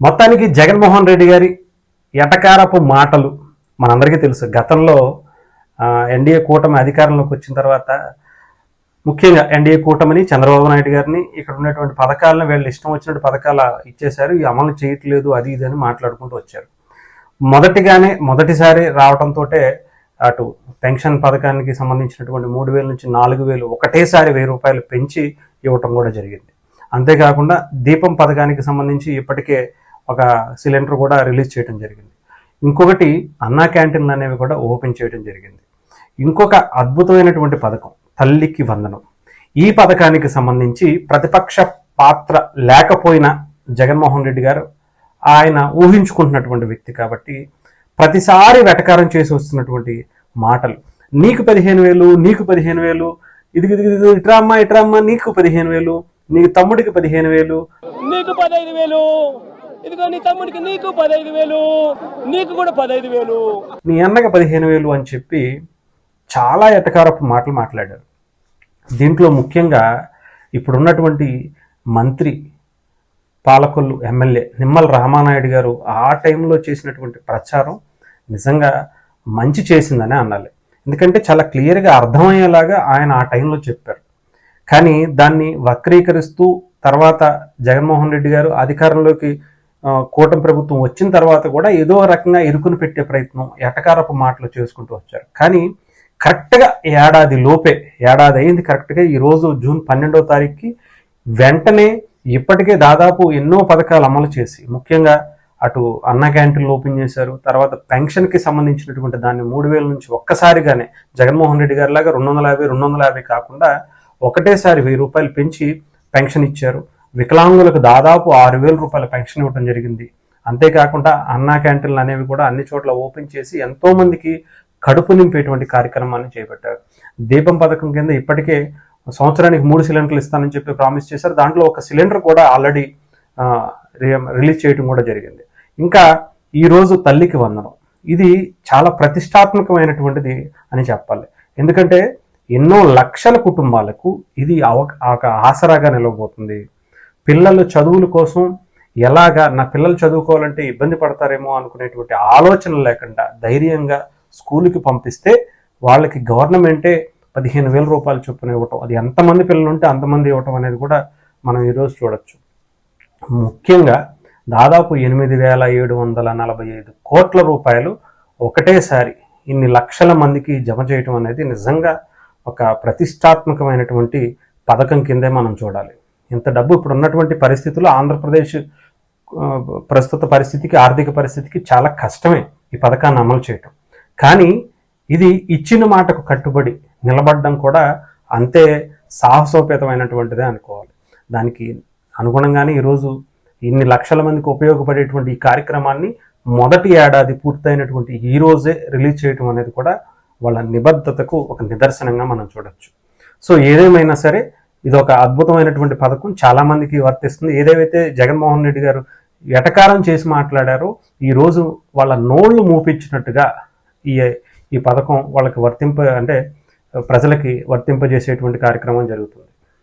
మొత్తానికి జగన్మోహన్ రెడ్డి గారి ఎటకారపు మాటలు మనందరికీ తెలుసు. గతంలో ఎన్డీఏ కూటమి అధికారంలోకి వచ్చిన తర్వాత ముఖ్యంగా ఎన్డీఏ కూటమిని చంద్రబాబు నాయుడు గారిని ఇక్కడ ఉన్నటువంటి పథకాలను వీళ్ళు ఇష్టం వచ్చినట్టు పథకాలు ఇచ్చేశారు. ఈ అమలు చేయట్లేదు అది ఇది అని మాట్లాడుకుంటూ వచ్చారు. మొదటిగానే మొదటిసారి రావడంతో అటు పెన్షన్ పథకానికి సంబంధించినటువంటి మూడు వేల నుంచి నాలుగు వేలు ఒకటేసారి వెయ్యి రూపాయలు పెంచి ఇవ్వటం కూడా జరిగింది. అంతేకాకుండా దీపం పథకానికి సంబంధించి ఇప్పటికే ఒక సిలిండర్ కూడా రిలీజ్ చేయడం జరిగింది. ఇంకొకటి అన్నా క్యాంటీన్లు అనేవి కూడా ఓపెన్ చేయడం జరిగింది. ఇంకొక అద్భుతమైనటువంటి పథకం తల్లికి వందనం. ఈ పథకానికి సంబంధించి ప్రతిపక్ష పాత్ర లేకపోయినా జగన్మోహన్ రెడ్డి గారు ఆయన ఊహించుకుంటున్నటువంటి వ్యక్తి కాబట్టి ప్రతిసారి వెటకారం చేసి వస్తున్నటువంటి మాటలు. నీకు పదిహేను వేలు నీకు పదిహేను వేలు ఇది ఇది ఇది ఇట్రామ్మా ఇట్రామ్మా నీకు పదిహేను వేలు నీకు తమ్ముడికి పదిహేను వేలు. నీకు పదహైదు వేలు. ఇదిగో నీ తమ్ముడికి నీకు పదహైదు వేలు నీకు కూడా పదహైదు వేలు. మీ అన్నకి పదిహేను వేలు అని చెప్పి చాలా ఎటకారపు మాటలు మాట్లాడారు. దీంట్లో ముఖ్యంగా ఇప్పుడున్నటువంటి మంత్రి పాలకొల్లు ఎమ్మెల్యే నిమ్మల రామానాయుడు గారు ఆ టైంలో చేసినటువంటి ప్రచారం నిజంగా మంచి చేసిందని అనాలి. ఎందుకంటే చాలా క్లియర్గా అర్థమయ్యేలాగా ఆయన ఆ టైంలో చెప్పారు. కానీ దాన్ని వక్రీకరిస్తూ తర్వాత జగన్మోహన్ రెడ్డి గారు అధికారంలోకి కూటమి ప్రభుత్వం వచ్చిన తర్వాత కూడా ఏదో రకంగా ఇరుకును పెట్టే ప్రయత్నం ఎటకారపు మాటలు చేసుకుంటూ వచ్చారు. కానీ కరెక్ట్గా ఏడాది లోపే ఏడాది అయింది కరెక్ట్గా ఈరోజు జూన్ పన్నెండవ తారీఖుకి వెంటనే ఇప్పటికే దాదాపు ఎన్నో పథకాలు అమలు చేసి ముఖ్యంగా అటు అన్న క్యాంటీన్లు ఓపెన్ చేశారు తర్వాత పెన్షన్కి సంబంధించినటువంటి దాన్ని మూడు వేల నుంచి ఒక్కసారిగానే జగన్మోహన్ రెడ్డి గారి లాగా రెండు వందల యాభై రెండు వందల యాభై కాకుండా ఒకటేసారి వెయ్యి రూపాయలు పెంచి పెన్షన్ ఇచ్చారు. వికలాంగులకు దాదాపు ఆరు వేల రూపాయల పెన్షన్ ఇవ్వడం జరిగింది. అంతేకాకుండా అన్నా క్యాంటీన్లు అనేవి కూడా అన్ని చోట్ల ఓపెన్ చేసి ఎంతో మందికి కడుపు నింపేటువంటి కార్యక్రమాన్ని చేపట్టారు. దీపం పథకం కింద ఇప్పటికే సంవత్సరానికి మూడు సిలిండర్లు ఇస్తానని చెప్పి ప్రామిస్ చేశారు. దాంట్లో ఒక సిలిండర్ కూడా ఆల్రెడీ రిలీజ్ చేయడం కూడా జరిగింది. ఇంకా ఈరోజు తల్లికి వందనం. ఇది చాలా ప్రతిష్టాత్మకమైనటువంటిది అని చెప్పాలి. ఎందుకంటే ఎన్నో లక్షల కుటుంబాలకు ఇది అవ- ఒక ఆసరాగా నిలవబోతుంది. పిల్లల చదువుల కోసం ఎలాగా నా పిల్లలు చదువుకోవాలంటే ఇబ్బంది పడతారేమో అనుకునేటువంటి ఆలోచన లేకుండా ధైర్యంగా స్కూల్కి పంపిస్తే వాళ్ళకి గవర్నమెంటే పదిహేను వేల రూపాయలు చొప్పున ఇవ్వటం. అది ఎంతమంది పిల్లలు ఉంటే అంతమంది ఇవ్వటం అనేది కూడా మనం ఈరోజు చూడొచ్చు. ముఖ్యంగా దాదాపు ఎనిమిది వేల ఏడు వందల నలభై ఐదు కోట్ల రూపాయలు ఒకటేసారి ఇన్ని లక్షల మందికి జమ చేయటం అనేది నిజంగా ఒక ప్రతిష్టాత్మకమైనటువంటి పథకం కిందే మనం చూడాలి. ఇంత డబ్బు ఇప్పుడు ఉన్నటువంటి పరిస్థితుల్లో ఆంధ్రప్రదేశ్ ప్రస్తుత పరిస్థితికి ఆర్థిక పరిస్థితికి చాలా కష్టమే ఈ పథకాన్ని అమలు చేయటం. కానీ ఇది ఇచ్చిన మాటకు కట్టుబడి నిలబడడం కూడా అంతే సాహసోపేతమైనటువంటిదే అనుకోవాలి. దానికి అనుగుణంగానే ఈరోజు ఇన్ని లక్షల మందికి ఉపయోగపడేటువంటి ఈ కార్యక్రమాన్ని మొదటి ఏడాది పూర్తయినటువంటి ఈ రోజే రిలీజ్ చేయటం అనేది కూడా వాళ్ళ నిబద్ధతకు ఒక నిదర్శనంగా మనం చూడొచ్చు. సో ఏదేమైనా సరే ఇది ఒక అద్భుతమైనటువంటి పథకం. చాలా మందికి వర్తిస్తుంది. ఏదేవైతే జగన్మోహన్ రెడ్డి గారు ఎటకారం చేసి మాట్లాడారో ఈ రోజు వాళ్ళ నోళ్ళు మూపించినట్టుగా ఈ ఈ పథకం వాళ్ళకి వర్తింప అంటే ప్రజలకి వర్తింపజేసేటువంటి కార్యక్రమం జరుగుతుంది.